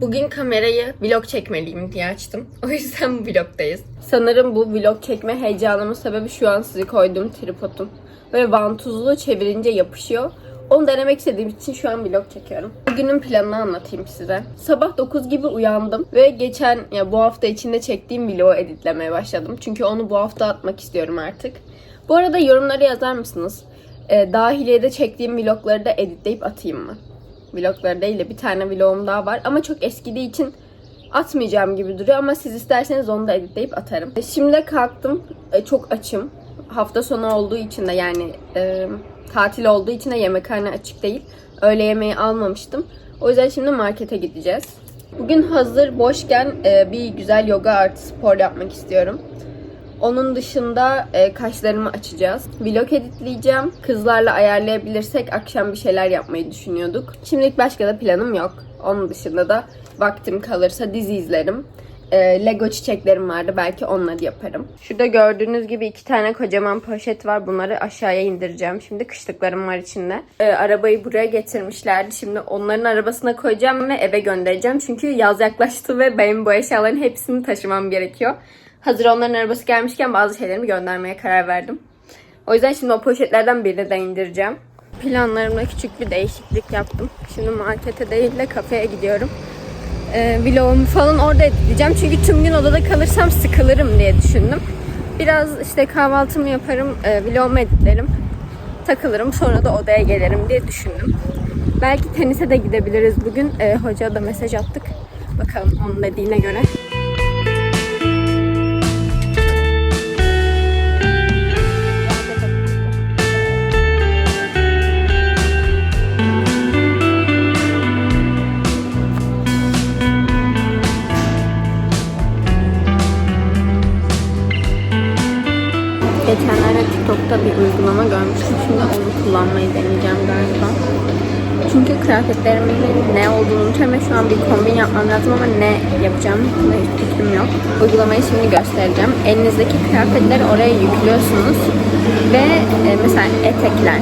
Bugün kamerayı vlog çekmeliyim diye açtım. O yüzden bu vlogdayız. Sanırım bu vlog çekme heyecanımın sebebi şu an sizi koyduğum tripodum. Böyle vantuzlu çevirince yapışıyor. Onu denemek istediğim için şu an vlog çekiyorum. Bugünün planını anlatayım size. Sabah 9 gibi uyandım ve geçen ya bu hafta içinde çektiğim vlogu editlemeye başladım. Çünkü onu bu hafta atmak istiyorum artık. Bu arada yorumlara yazar mısınız? Ee, dahiliyede çektiğim vlogları da editleyip atayım mı? Vlogları değil de bir tane vlogum daha var ama çok eskidiği için atmayacağım gibi duruyor ama siz isterseniz onu da editleyip atarım. E, Şimdi kalktım. E, Çok açım. Hafta sonu olduğu için de yani e, tatil olduğu için de yemekhane açık değil. Öğle yemeği almamıştım. O yüzden şimdi markete gideceğiz. Bugün hazır boşken e, bir güzel yoga artı spor yapmak istiyorum. Onun dışında e, kaşlarımı açacağız. Vlog editleyeceğim. Kızlarla ayarlayabilirsek akşam bir şeyler yapmayı düşünüyorduk. Şimdilik başka da planım yok. Onun dışında da vaktim kalırsa dizi izlerim. E, Lego çiçeklerim vardı. Belki onları yaparım. Şurada gördüğünüz gibi iki tane kocaman poşet var. Bunları aşağıya indireceğim. Şimdi kışlıklarım var içinde. E, arabayı buraya getirmişlerdi. Şimdi onların arabasına koyacağım ve eve göndereceğim. Çünkü yaz yaklaştı ve benim bu eşyaların hepsini taşımam gerekiyor. Hazır onların arabası gelmişken bazı şeylerimi göndermeye karar verdim. O yüzden şimdi o poşetlerden birini de indireceğim. Planlarımda küçük bir değişiklik yaptım. Şimdi markete değil de kafeye gidiyorum. Ee, vlogumu falan orada editleyeceğim. Çünkü tüm gün odada kalırsam sıkılırım diye düşündüm. Biraz işte kahvaltımı yaparım, e, vlogumu editlerim. Takılırım sonra da odaya gelirim diye düşündüm. Belki tenise de gidebiliriz bugün. Ee, hoca da mesaj attık. Bakalım onun dediğine göre. Geçenlerde TikTok'ta bir uygulama görmüştüm. Şimdi onu kullanmayı deneyeceğim galiba. Çünkü kıyafetlerimin ne olduğunu unutuyorum ve şu an bir kombin yapmam lazım ama ne yapacağım hakkında hiç fikrim yok. Uygulamayı şimdi göstereceğim. Elinizdeki kıyafetleri oraya yüklüyorsunuz ve e, mesela etekler,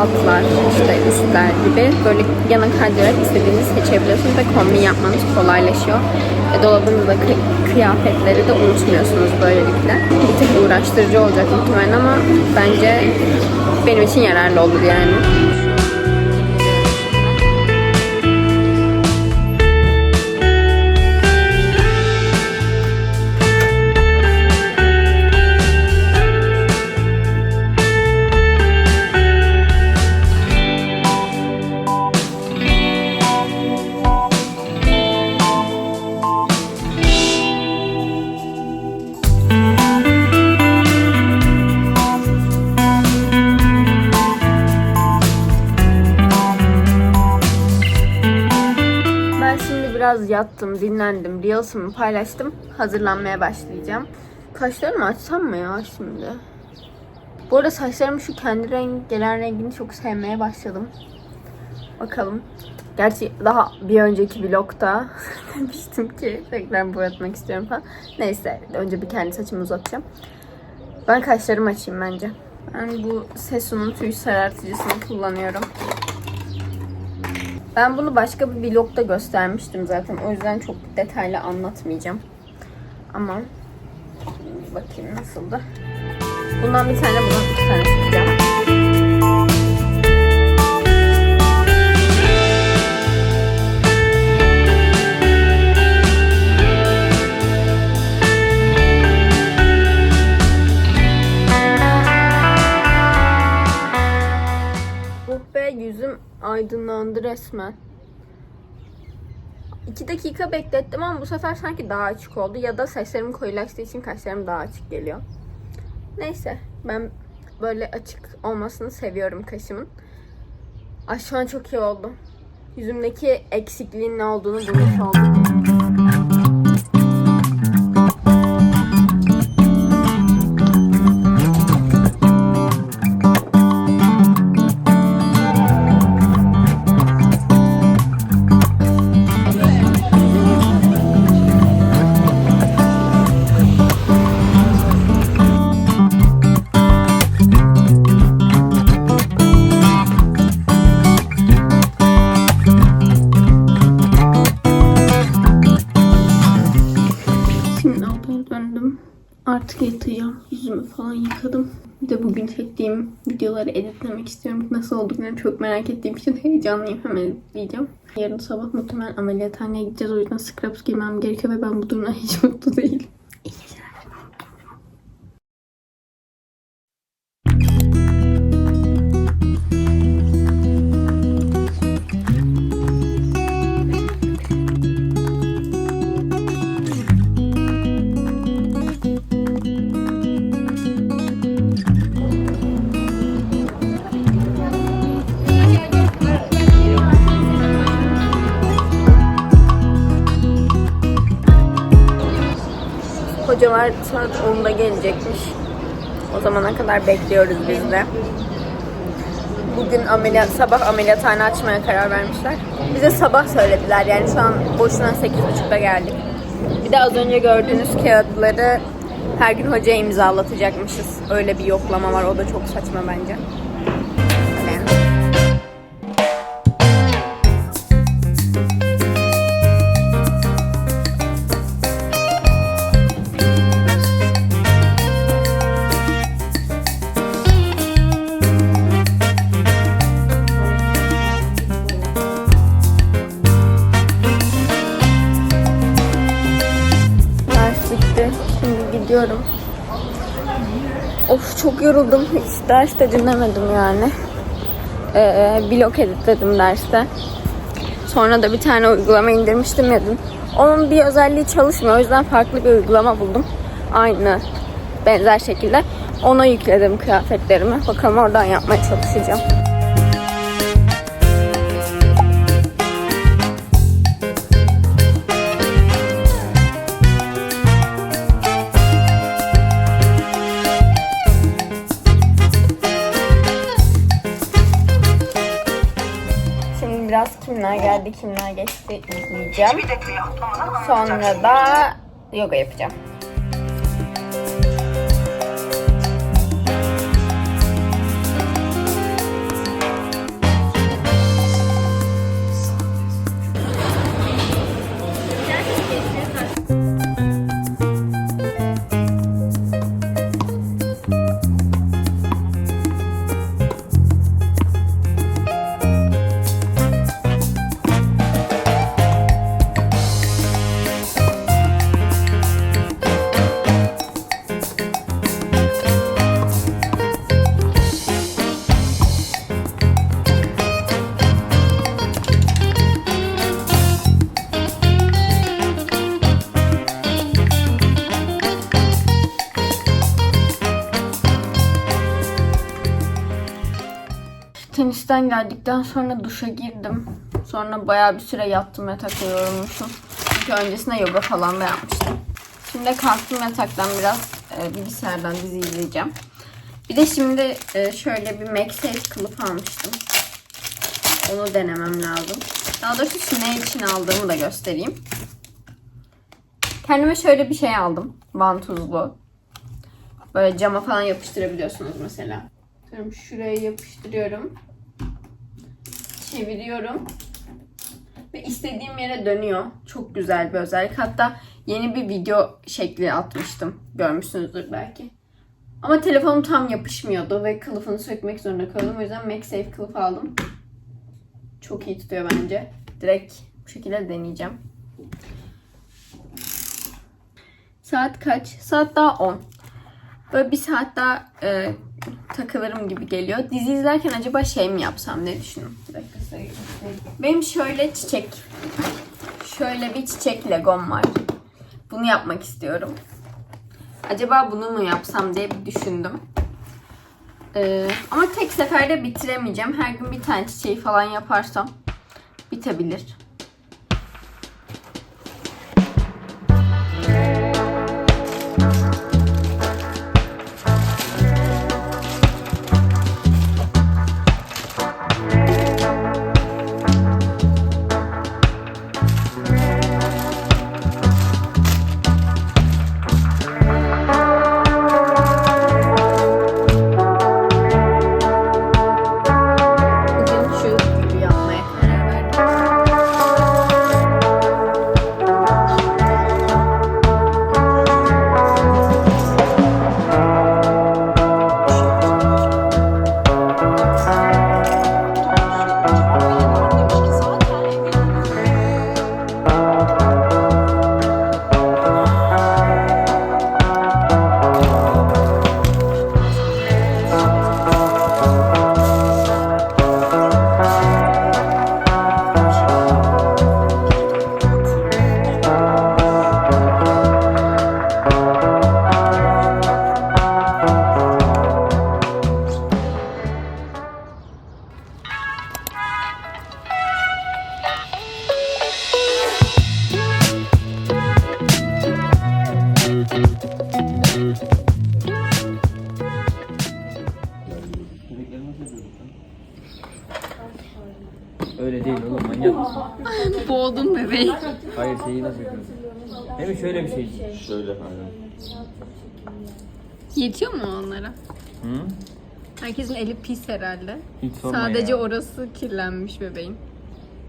altlar, işte üstler gibi böyle yana kaydırarak istediğinizi seçebiliyorsunuz ve kombin yapmanız kolaylaşıyor. E, dolabınızdaki kıyafetleri de unutmuyorsunuz böylelikle. Bir tık uğraştırıcı olacak muhtemelen ama bence benim için yararlı olur yani. Yattım, dinlendim, Reels'ımı paylaştım. Hazırlanmaya başlayacağım. Kaşlarımı açsam mı ya şimdi? Bu arada saçlarım şu kendi renk, gelen rengini çok sevmeye başladım. Bakalım. Gerçi daha bir önceki vlogda demiştim ki tekrar boyatmak istiyorum falan. Neyse önce bir kendi saçımı uzatacağım. Ben kaşlarımı açayım bence. Ben bu Sesu'nun tüy sarartıcısını kullanıyorum. Ben bunu başka bir vlogda göstermiştim zaten. O yüzden çok detaylı anlatmayacağım. Ama bakayım nasıldı. Bundan bir tane, bundan iki tane sıkacağım. Aydınlandı resmen. 2 dakika beklettim ama bu sefer sanki daha açık oldu. Ya da saçlarım koyulaştığı için kaşlarım daha açık geliyor. Neyse ben böyle açık olmasını seviyorum kaşımın. Ay şu an çok iyi oldu. Yüzümdeki eksikliğin ne olduğunu bulmuş oldum. Artık yatacağım. Yüzümü falan yıkadım. Bir de bugün çektiğim videoları editlemek istiyorum. Nasıl olduklarını çok merak ettiğim için heyecanlıyım. Hemen editleyeceğim. Yarın sabah muhtemelen ameliyathaneye gideceğiz. O yüzden scrubs giymem gerekiyor ve ben bu durumdan hiç mutlu değilim. Hocalar saat 10'da gelecekmiş. O zamana kadar bekliyoruz biz de. Bugün ameliyat, sabah ameliyathane açmaya karar vermişler. Bize sabah söylediler yani şu an boşuna 8.30'da geldik. Bir de az önce gördüğünüz kağıtları her gün hocaya imzalatacakmışız. Öyle bir yoklama var. O da çok saçma bence. Gidiyorum. Of çok yoruldum. Hiç ders de dinlemedim yani. Ee, blok editledim derste. Sonra da bir tane uygulama indirmiştim ya dün. Onun bir özelliği çalışmıyor. O yüzden farklı bir uygulama buldum. Aynı benzer şekilde. Ona yükledim kıyafetlerimi. Bakalım oradan yapmaya çalışacağım. Biraz kimler geldi, kimler geçti izleyeceğim. Sonra da yoga yapacağım. Tenisten geldikten sonra duşa girdim. Sonra bayağı bir süre yattım yatakta yorulmuşum. Çünkü öncesinde yoga falan da yapmıştım. Şimdi kalktım yataktan biraz e, bilgisayardan dizi izleyeceğim. Bir de şimdi e, şöyle bir MagSafe kılıf almıştım. Onu denemem lazım. Daha doğrusu ne için aldığımı da göstereyim. Kendime şöyle bir şey aldım. Vantuzlu. Böyle cama falan yapıştırabiliyorsunuz mesela. Şuraya yapıştırıyorum. Çeviriyorum. Ve istediğim yere dönüyor. Çok güzel bir özellik. Hatta yeni bir video şekli atmıştım. Görmüşsünüzdür belki. Ama telefonum tam yapışmıyordu ve kılıfını sökmek zorunda kaldım. O yüzden MagSafe kılıf aldım. Çok iyi tutuyor bence. Direkt bu şekilde deneyeceğim. Saat kaç? Saat daha 10. Böyle bir saat daha e, takılırım gibi geliyor. Dizi izlerken acaba şey mi yapsam size göstereyim. Benim şöyle çiçek, şöyle bir çiçek legom var. Bunu yapmak istiyorum. Acaba bunu mu yapsam diye bir düşündüm. Ee, ama tek seferde bitiremeyeceğim. Her gün bir tane çiçeği falan yaparsam bitebilir. Bebeği. Hayır şeyi nasıl yapıyorsun? Mi şöyle bir şey? Şöyle aynen. Yetiyor mu onlara? Hı? Herkesin eli pis herhalde. Hiç sorma Sadece ya. orası kirlenmiş bebeğin.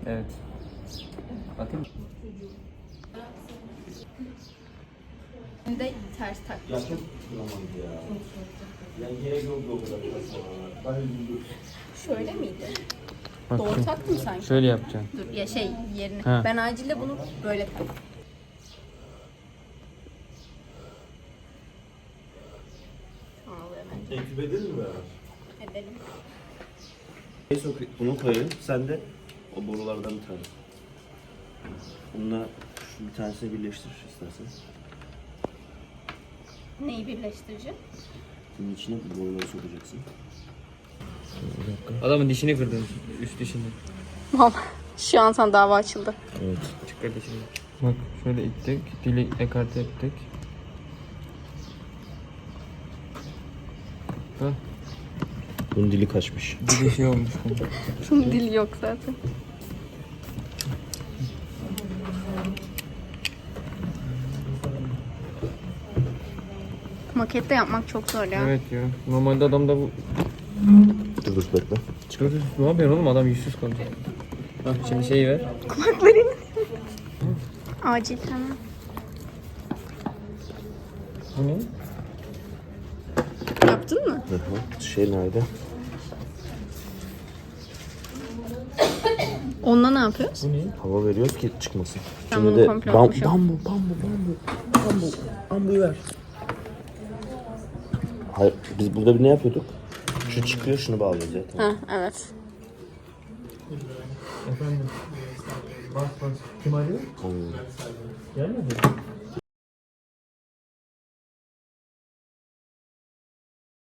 Evet. Bakın. Bir de ters tak. Ya çok kullanmadı ya. Ya gerek yok o kadar. Ben üzüldüm. Şöyle miydi? Bak Doğru şu- taktım sanki. Şöyle yapacaksın. Dur ya şey yerine. Ha. Ben acilde bunu böyle taktım. Ağlıyor bence. Ekip edelim mi beraber? Edelim. Neyse bunu koyayım. Sen de o borulardan bir tane. Bununla şu bir tanesini birleştir istersen. Neyi birleştireceğim? Bunun içine bu boruları sokacaksın. Adamın dişini kırdın. Üst dişini. Vallahi şu an sana dava açıldı. Evet. Çık kardeşim. Bak şöyle ittik. Dili ekarte ettik. Hah. Bunun dili kaçmış. Dili şey olmuş. Şunun dili yok zaten. Makette yapmak çok zor ya. evet ya. Normalde adamda bu... Dur bekle. Dur dur. Ne yapıyorsun oğlum? Adam yüzsüz kalacak. Bak şimdi şeyi ver. Kulaklarını. Acil hemen. Bu ne? Yaptın mı? Hı hı. Şey nerede? Onunla ne yapıyoruz? Bu ne? Hava veriyoruz ki çıkmasın. Ben Şimdi bunu de komple bam, unutmuşum. bambu, bambu, bambu, bambu, bambuyu ver. Hayır, biz burada bir ne yapıyorduk? Şu çıkıyor, şunu bağlıyoruz ya. Tamam. Ha evet. Efendim. Bak bak. Kim arıyor? Gelmedi.